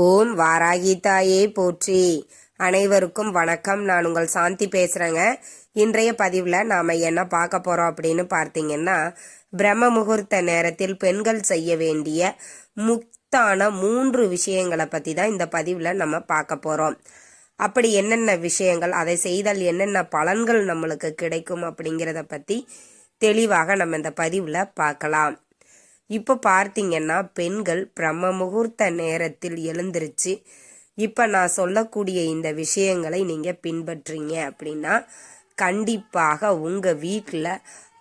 ஓம் வாராகி தாயே போற்றி. அனைவருக்கும் வணக்கம். நான் உங்கள் சாந்தி பேசுறேங்க. இன்றைய பதிவில் நாம என்ன பார்க்க போறோம் அப்படின்னு பார்த்தீங்கன்னா பிரம்ம முகூர்த்த நேரத்தில் பெண்கள் செய்ய வேண்டிய முக்தான மூன்று விஷயங்களை பத்தி தான் இந்த பதிவில் நம்ம பார்க்க போறோம். அப்படி என்னென்ன விஷயங்கள் அதை செய்தால் என்னென்ன பலன்கள் நம்மளுக்கு கிடைக்கும் அப்படிங்கிறத பத்தி தெளிவாக நம்ம இந்த பதிவில் பார்க்கலாம். இப்போ பார்த்தீங்கன்னா பெண்கள் பிரம்ம முகூர்த்த நேரத்தில் எழுந்திருச்சு இப்போ நான் சொல்லக்கூடிய இந்த விஷயங்களை நீங்கள் பின்பற்றீங்க அப்படின்னா கண்டிப்பாக உங்கள் வீட்டில்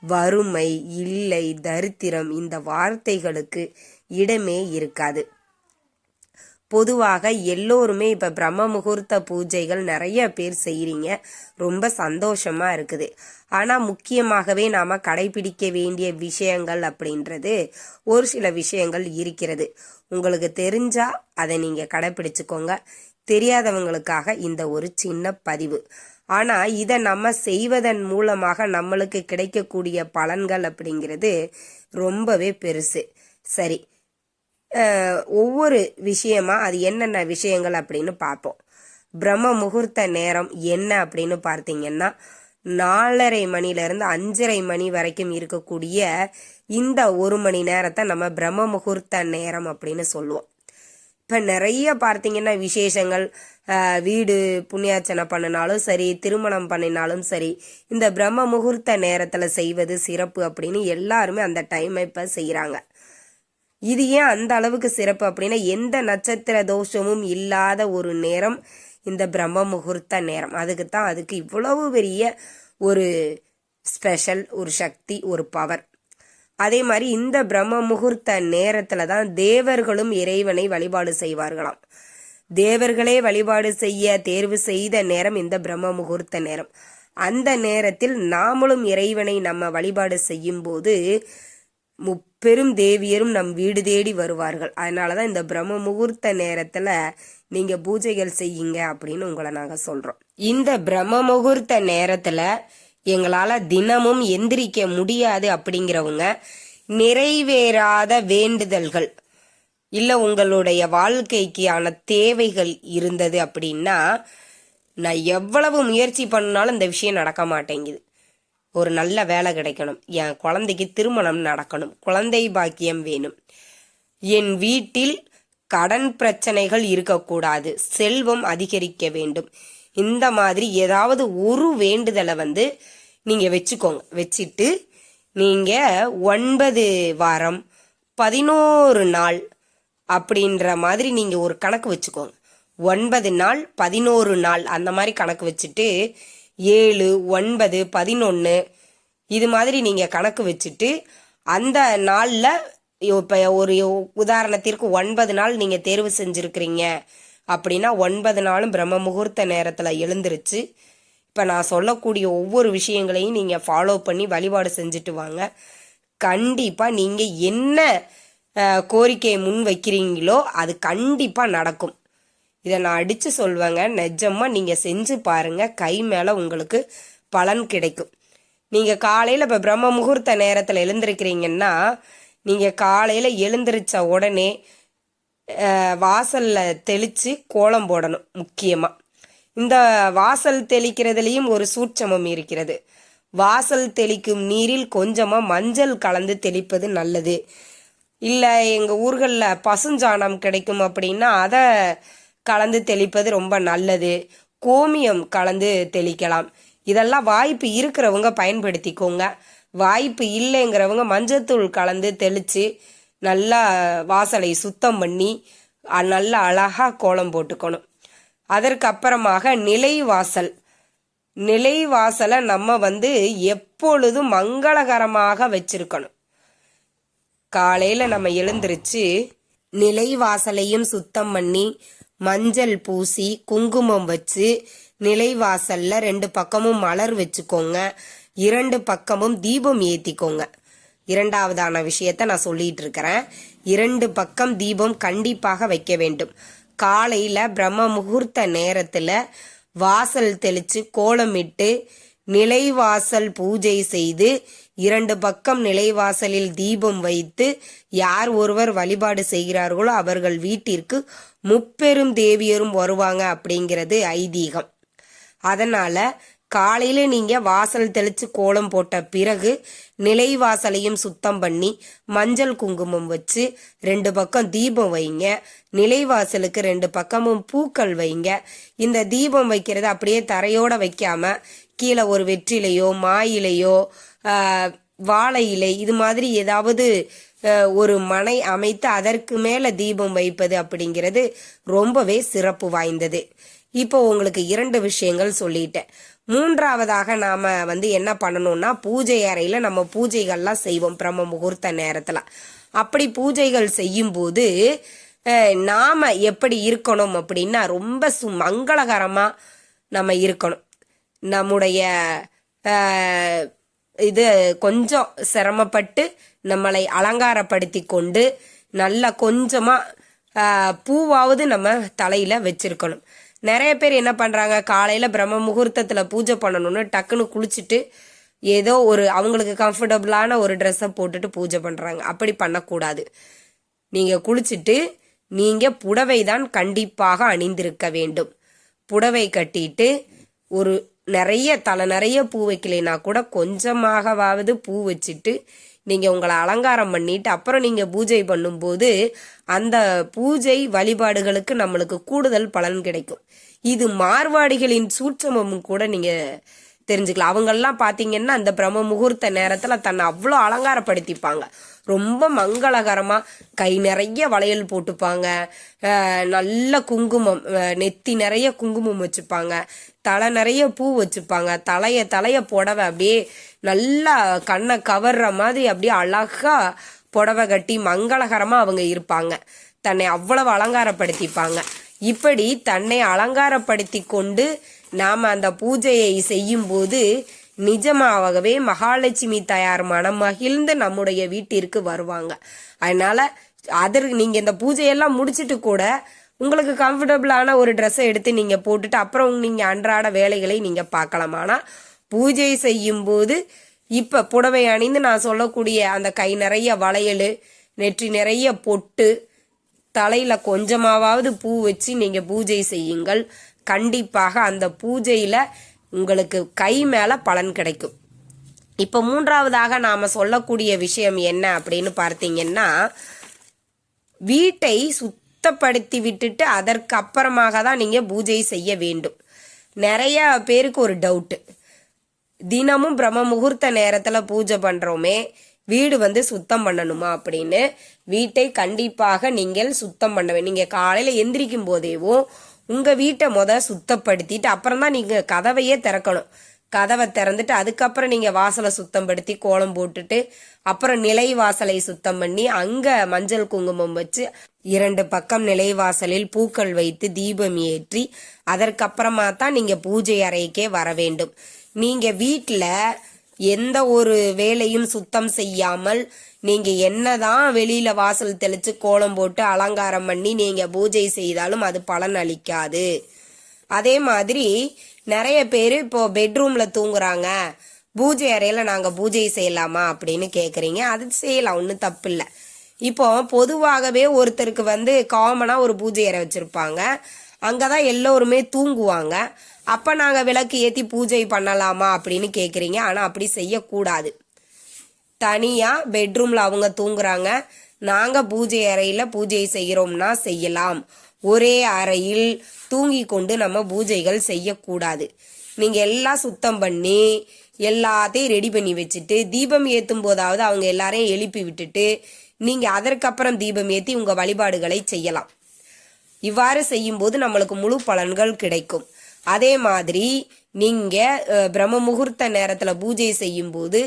வறுமை இல்லை தரித்திரம் இந்த வார்த்தைகளுக்கு இடமே இருக்காது. பொதுவாக எல்லோருமே இப்போ பிரம்ம முகூர்த்த பூஜைகள் நிறைய பேர் செய்கிறீங்க ரொம்ப சந்தோஷமாக இருக்குது. ஆனால் முக்கியமாகவே நாம் கடைபிடிக்க வேண்டிய விஷயங்கள் அப்படின்றது ஒரு சில விஷயங்கள் இருக்கிறது. உங்களுக்கு தெரிஞ்சால் அதை நீங்கள் கடைபிடிச்சுக்கோங்க. தெரியாதவங்களுக்காக இந்த ஒரு சின்ன பதிவு. ஆனால் இதை நம்ம செய்வதன் மூலமாக நம்மளுக்கு கிடைக்கக்கூடிய பலன்கள் அப்படிங்கிறது ரொம்பவே பெருசு. சரி ஒவ்வொரு விஷயமா அது என்னென்ன விஷயங்கள் அப்படின்னு பார்ப்போம். பிரம்ம முகூர்த்த நேரம் என்ன அப்படின்னு பார்த்தீங்கன்னா நாலரை மணிலேருந்து அஞ்சரை மணி வரைக்கும் இருக்கக்கூடிய இந்த ஒரு மணி நேரத்தை நம்ம பிரம்ம முகூர்த்த நேரம் அப்படின்னு சொல்லுவோம். இப்போ நிறைய பார்த்தீங்கன்னா விசேஷங்கள் வீடு புண்ணியாச்சனை பண்ணினாலும் சரி திருமணம் பண்ணினாலும் சரி இந்த பிரம்ம முகூர்த்த நேரத்தில் செய்வது சிறப்பு அப்படின்னு எல்லாருமே அந்த டைமை இப்போ செய்கிறாங்க இது ஏன் அந்த அளவுக்கு சிறப்பு அப்படின்னா எந்த நட்சத்திர தோஷமும் இல்லாத ஒரு நேரம் இந்த பிரம்ம முகூர்த்த நேரம். அதுக்கு தான் அதுக்கு இவ்வளவு பெரிய ஒரு ஸ்பெஷல் ஒரு சக்தி ஒரு பவர் அதே மாதிரி இந்த பிரம்ம முகூர்த்த நேரத்தில் தான் தேவர்களும் இறைவனை வழிபாடு செய்வார்களாம். தேவர்களே வழிபாடு செய்ய தேர்வு செய்த நேரம் இந்த பிரம்ம முகூர்த்த நேரம். அந்த நேரத்தில் நாமளும் இறைவனை நம்ம வழிபாடு செய்யும் போது முப்பெரும் தேவியரும் நம் வீடு தேடி வருவார்கள். அதனால தான் இந்த பிரம்ம முகூர்த்த நேரத்தில் நீங்கள் பூஜைகள் செய்யுங்க அப்படின்னு உங்களை நாங்கள் சொல்கிறோம் இந்த பிரம்ம முகூர்த்த நேரத்தில் எங்களால் தினமும் எந்திரிக்க முடியாது அப்படிங்கிறவங்க நிறைவேறாத வேண்டுதல்கள் இல்லை உங்களுடைய வாழ்க்கைக்கான தேவைகள் இருந்தது அப்படின்னா நான் எவ்வளவு முயற்சி பண்ணாலும் இந்த விஷயம் நடக்க மாட்டேங்குது. ஒரு நல்ல வேலை கிடைக்கணும். என் குழந்தைக்கு திருமணம் நடக்கணும். குழந்தை பாக்கியம் வேணும். என் வீட்டில் கடன் பிரச்சனைகள் இருக்கக்கூடாது. செல்வம் அதிகரிக்க வேண்டும். இந்த மாதிரி ஏதாவது ஒரு வேண்டுதலை வந்து நீங்க வச்சுக்கோங்க. வச்சுட்டு நீங்க ஒன்பது வாரம் பதினோரு நாள் அப்படின்ற மாதிரி நீங்க ஒரு கணக்கு வச்சுக்கோங்க. ஒன்பது நாள் பதினோரு நாள் அந்த மாதிரி கணக்கு வச்சுட்டு ஏழு ஒன்பது பதினொன்று இது மாதிரி நீங்கள் கணக்கு வச்சுட்டு அந்த நாளில் இப்போ ஒரு உதாரணத்திற்கு ஒன்பது நாள் நீங்கள் தேர்வு செஞ்சுருக்கிறீங்க. அப்படின்னா ஒன்பது நாளும் பிரம்ம முகூர்த்த நேரத்தில் எழுந்துருச்சு இப்போ நான் சொல்லக்கூடிய ஒவ்வொரு விஷயங்களையும் நீங்கள் ஃபாலோ பண்ணி வழிபாடு செஞ்சுட்டு வாங்க. கண்டிப்பாக நீங்கள் என்ன கோரிக்கையை முன் வைக்கிறீங்களோ அது கண்டிப்பாக நடக்கும். இதை நான் அடித்து சொல்வேங்க. நிஜமாக நீங்கள் செஞ்சு பாருங்கள் கை மேலே உங்களுக்கு பலன் கிடைக்கும். நீங்கள் காலையில் இப்போ பிரம்ம முகூர்த்த நேரத்தில் எழுந்திருக்கிறீங்கன்னா நீங்கள் காலையில் எழுந்திருச்ச உடனே வாசலில் தெளித்து கோலம் போடணும் முக்கியமாக இந்த வாசல் தெளிக்கிறதுலேயும் ஒரு சூட்சமம் இருக்கிறது. வாசல் தெளிக்கும் நீரில் கொஞ்சமாக மஞ்சள் கலந்து தெளிப்பது நல்லது. இல்லை எங்கள் ஊர்களில் பசுஞ்சாணம் கிடைக்கும் அப்படின்னா அதை கலந்து தெளிப்பது ரொம்ப நல்லது. கோமியம் கலந்து தெளிக்கலாம். இதெல்லாம் வாய்ப்பு இருக்கிறவங்க பயன்படுத்திக்கோங்க. வாய்ப்பு இல்லைங்கிறவங்க மஞ்சத்தூள் கலந்து தெளித்து நல்லா வாசலை சுத்தம் பண்ணி நல்லா அழகாக கோலம் போட்டுக்கணும். அதற்கு அப்புறமாக நிலை வாசல் நிலை வாசலை நம்ம வந்து எப்பொழுதும் மங்களகரமாக வச்சிருக்கணும். காலையில் நம்ம எழுந்திருச்சு நிலை வாசலையும் சுத்தம் பண்ணி மஞ்சள் பூசி குங்குமம் வச்சு நிலைவாசல்ல ரெண்டு பக்கமும் மலர் வச்சுக்கோங்க. இரண்டு பக்கமும் தீபம் ஏத்திக்கோங்க. இரண்டாவதான விஷயத்த நான் சொல்லிட்டு இருக்கிறேன் இரண்டு பக்கம் தீபம் கண்டிப்பாக வைக்க வேண்டும். காலையில பிரம்ம முகூர்த்த நேரத்துல வாசல் தெளிச்சு கோலமிட்டு நிலைவாசல் பூஜை செய்து இரண்டு பக்கம் நிலைவாசலில் தீபம் வைத்து யார் ஒருவர் வழிபாடு செய்கிறார்களோ அவர்கள் வீட்டிற்கு முப்பெரும் தேவியரும் வருவாங்க அப்படிங்கிறது ஐதீகம். அதனால காலையில நீங்க வாசல் தெளிச்சு கோலம் போட்ட பிறகு நிலைவாசலையும் சுத்தம் பண்ணி மஞ்சள் குங்குமம் வச்சு ரெண்டு பக்கம் தீபம் வைங்க. நிலைவாசலுக்கு ரெண்டு பக்கமும் பூக்கள் வைங்க. இந்த தீபம் வைக்கிறது அப்படியே தரையோட வைக்காம கீழே ஒரு வெற்றிலையோ மாயிலையோ வாழையிலை வாழை இலை இது மாதிரி ஏதாவது ஒரு மனை அமைத்து அதற்கு மேலே தீபம் வைப்பது அப்படிங்கிறது ரொம்பவே சிறப்பு வாய்ந்தது. இப்போ உங்களுக்கு இரண்டு விஷயங்கள் சொல்லிட்டேன். மூன்றாவதாக நாம வந்து என்ன பண்ணணும்னா பூஜை அறையில நம்ம பூஜைகள்லாம் செய்வோம் பிரம்ம முகூர்த்த நேரத்துல. அப்படி பூஜைகள் செய்யும்போது நாம் நாம எப்படி இருக்கணும் அப்படின்னா ரொம்ப சு மங்களகரமாக நம்ம இருக்கணும். நம்முடைய இது கொஞ்சம் சிரமப்பட்டு நம்மளை அலங்காரப்படுத்தி கொண்டு நல்லா கொஞ்சமா பூவாவது நம்ம தலையில வச்சிருக்கணும். நிறைய பேர் என்ன பண்றாங்க காலையில பிரம்ம முகூர்த்தத்துல பூஜை பண்ணணும்னு டக்குன்னு குளிச்சுட்டு ஏதோ ஒரு அவங்களுக்கு கம்ஃபர்டபுளான ஒரு ட்ரெஸ்ஸை போட்டுட்டு பூஜை பண்றாங்க. அப்படி பண்ணக்கூடாது. நீங்க குளிச்சுட்டு நீங்க புடவை தான் கண்டிப்பாக அணிந்திருக்க வேண்டும். புடவை கட்டிட்டு ஒரு நிறைய தலை நிறைய பூ வைக்கலைன்னா கூட கொஞ்சமாகவாவது பூ வச்சுட்டு நீங்கள் உங்களை அலங்காரம் பண்ணிட்டு அப்புறம் நீங்கள் பூஜை பண்ணும்போது அந்த பூஜை வழிபாடுகளுக்கு நம்மளுக்கு கூடுதல் பலன் கிடைக்கும். இது மார்வாடிகளின் சூட்சமும் கூட நீங்கள் தெரிஞ்சுக்கலாம் அவங்கெல்லாம் பார்த்தீங்கன்னா அந்த பிரம்ம முகூர்த்த நேரத்தில் தன்னை அவ்வளோ அலங்காரப்படுத்திப்பாங்க. ரொம்ப மங்களகரமாக கை நிறைய வளையல் போட்டுப்பாங்க. நல்ல குங்குமம் நெத்தி நிறைய குங்குமம் வச்சுப்பாங்க. தலை நிறைய பூ வச்சுப்பாங்க. தலைய தலைய புடவை அப்படியே நல்லா கண்ணை கவர்ற மாதிரி அப்படியே அழகா புடவை கட்டி மங்களகரமாக அவங்க இருப்பாங்க. தன்னை அவ்வளவு அலங்காரப்படுத்திப்பாங்க. இப்படி தன்னை அலங்காரப்படுத்தி கொண்டு நாம் அந்த பூஜையை செய்யும்போது நிஜமாகவே மகாலட்சுமி தயார் மனம் மகிழ்ந்து நம்முடைய வீட்டிற்கு வருவாங்க. அதனால அதற்கு நீங்க இந்த பூஜையெல்லாம் முடிச்சிட்டு கூட உங்களுக்கு கம்ஃபர்டபுளான ஒரு ட்ரெஸ்ஸை எடுத்து நீங்க போட்டுட்டு அப்புறம் நீங்க அன்றாட வேலைகளை நீங்க பார்க்கலாம். ஆனா பூஜை செய்யும்போது இப்ப புடவை அணிந்து நான் சொல்லக்கூடிய அந்த கை நிறைய வளையல் நெற்றி நிறைய பொட்டு தலையில கொஞ்சமாவது பூ வச்சு நீங்க பூஜை செய்யுங்கள். கண்டிப்பாக அந்த பூஜையில் உங்களுக்கு கை மேலே பலன் கிடைக்கும். இப்போ மூன்றாவதாக நாம் சொல்லக்கூடிய விஷயம் என்ன அப்படின்னு பார்த்தீங்கன்னா வீட்டை சுத்தப்படுத்தி விட்டுட்டு அதற்கு அப்புறமாக தான் நீங்கள் பூஜை செய்ய வேண்டும். நிறைய பேருக்கு ஒரு டவுட்டு தினமும் பிரம்ம முகூர்த்த நேரத்தில் பூஜை பண்ணுறோமே வீடு வந்து சுத்தம் பண்ணணுமா அப்படின்னு. வீட்டை கண்டிப்பாக நீங்கள் சுத்தம் பண்ண நீங்கள் காலையில் எந்திரிக்கும் போதேவும் உங்கள் வீட்டை முத சுத்தப்படுத்திட்டு அப்புறம் தான் நீங்கள் கதவையே திறக்கணும். கதவை திறந்துட்டு அதுக்கப்புறம் நீங்கள் வாசலை சுத்தம் படுத்தி கோலம் போட்டுட்டு அப்புறம் நிலை வாசலை சுத்தம் பண்ணி அங்கே மஞ்சள் குங்குமம் வச்சு இரண்டு பக்கம் நிலைவாசலில் பூக்கள் வைத்து தீபம் ஏற்றி அதற்கப்புறமா தான் நீங்கள் பூஜை அறைக்கே வர வேண்டும். நீங்கள் வீட்டில் எந்த ஒரு வேலையும் சுத்தம் செய்யாமல் நீங்க என்னதான் வெளியில வாசல் தெளிச்சு கோலம் போட்டு அலங்காரம் பண்ணி நீங்க பூஜை செய்தாலும் அது பலன் அளிக்காது. அதே மாதிரி நிறைய பேர் இப்போ பெட்ரூம்ல தூங்குறாங்க. பூஜை அறையில நாங்க பூஜை செய்யலாமா அப்படின்னு கேக்குறீங்க. அது செய்யலாம் ஒன்றும் தப்பு இல்லை இப்போ பொதுவாகவே ஒருத்தருக்கு வந்து காமனா ஒரு பூஜை அறை வச்சிருப்பாங்க. அங்கே தான் எல்லோருமே தூங்குவாங்க. அப்போ நாங்கள் விளக்கு ஏற்றி பூஜை பண்ணலாமா அப்படின்னு கேட்குறீங்க ஆனால் அப்படி செய்யக்கூடாது. தனியாக பெட்ரூமில் அவங்க தூங்குறாங்க. நாங்கள் பூஜை அறையில் பூஜை செய்கிறோம்னா செய்யலாம். ஒரே அறையில் தூங்கி கொண்டு நம்ம பூஜைகள் செய்யக்கூடாது. நீங்கள் எல்லாம் சுத்தம் பண்ணி எல்லாத்தையும் ரெடி பண்ணி வச்சுட்டு தீபம் ஏற்றும் போதாவது அவங்க எல்லாரையும் எழுப்பி விட்டுட்டு நீங்கள் அதற்கப்புறம் தீபம் ஏற்றி உங்கள் வழிபாடுகளை செய்யலாம். இவ்வாறு செய்யும்போது நம்மளுக்கு முழு பலன்கள் கிடைக்கும். அதே மாதிரி நீங்கள் பிரம்ம முகூர்த்த நேரத்தில் பூஜை செய்யும்போது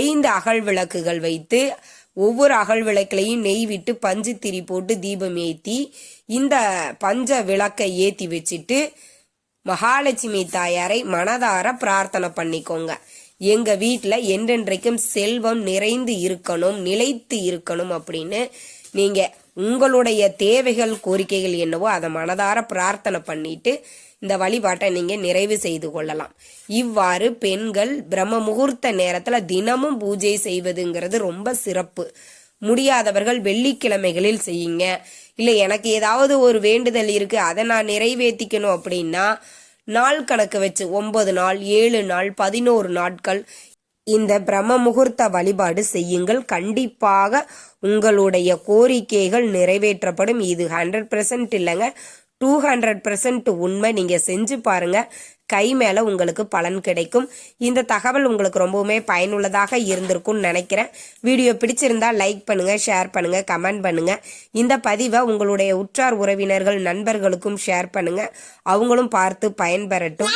ஐந்து அகல் விளக்குகள் வைத்து ஒவ்வொரு அகல் விளக்குலையும் நெய் விட்டு பஞ்சு திரி போட்டு தீபம் ஏற்றி இந்த பஞ்ச விளக்கை ஏற்றி வச்சுட்டு மகாலட்சுமி தாயாரை மனதார பிரார்த்தனை பண்ணிக்கோங்க. எங்க வீட்டில் என்றென்றைக்கும் செல்வம் நிறைந்து இருக்கணும் நிலைத்து இருக்கணும் அப்படின்னு நீங்கள் உங்களுடைய தேவைகள் கோரிக்கைகள் என்னவோ அதை மனதார பிரார்த்தனை பண்ணிட்டு இந்த வழிபாட்டை நீங்க நிறைவு செய்து கொள்ளலாம். இவ்வாறு பெண்கள் பிரம்ம முகூர்த்த நேரத்துல தினமும் பூஜை செய்வதுங்கிறது ரொம்ப சிறப்பு. முடியாதவர்கள் வெள்ளிக்கிழமைகளில் செய்யுங்க. இல்லை எனக்கு ஏதாவது ஒரு வேண்டுதல் இருக்கு அதை நான் நிறைவேற்றிக்கணும் அப்படின்னா நாள் கணக்கு வச்சு ஒன்பது நாள் ஏழு நாள் பதினோரு நாட்கள் இந்த பிரம்ம முகூர்த்த வழிபாடு செய்யுங்கள். கண்டிப்பாக உங்களுடைய கோரிக்கைகள் நிறைவேற்றப்படும். இது ஹண்ட்ரட் பர்சன்ட் இல்லைங்க. டூ ஹண்ட்ரட் பர்சன்ட் உண்மை. நீங்கள் செஞ்சு பாருங்க. கை மேலே உங்களுக்கு பலன் கிடைக்கும். இந்த தகவல் உங்களுக்கு ரொம்பவுமே பயனுள்ளதாக இருந்திருக்கும்னு நினைக்கிறேன். வீடியோ பிடிச்சிருந்தா லைக் பண்ணுங்க ஷேர் பண்ணுங்க கமெண்ட் பண்ணுங்க. இந்த பதிவை உங்களுடைய உற்றார் உறவினர்கள் நண்பர்களுக்கும் ஷேர் பண்ணுங்க. அவங்களும் பார்த்து பயன்பெறட்டும்.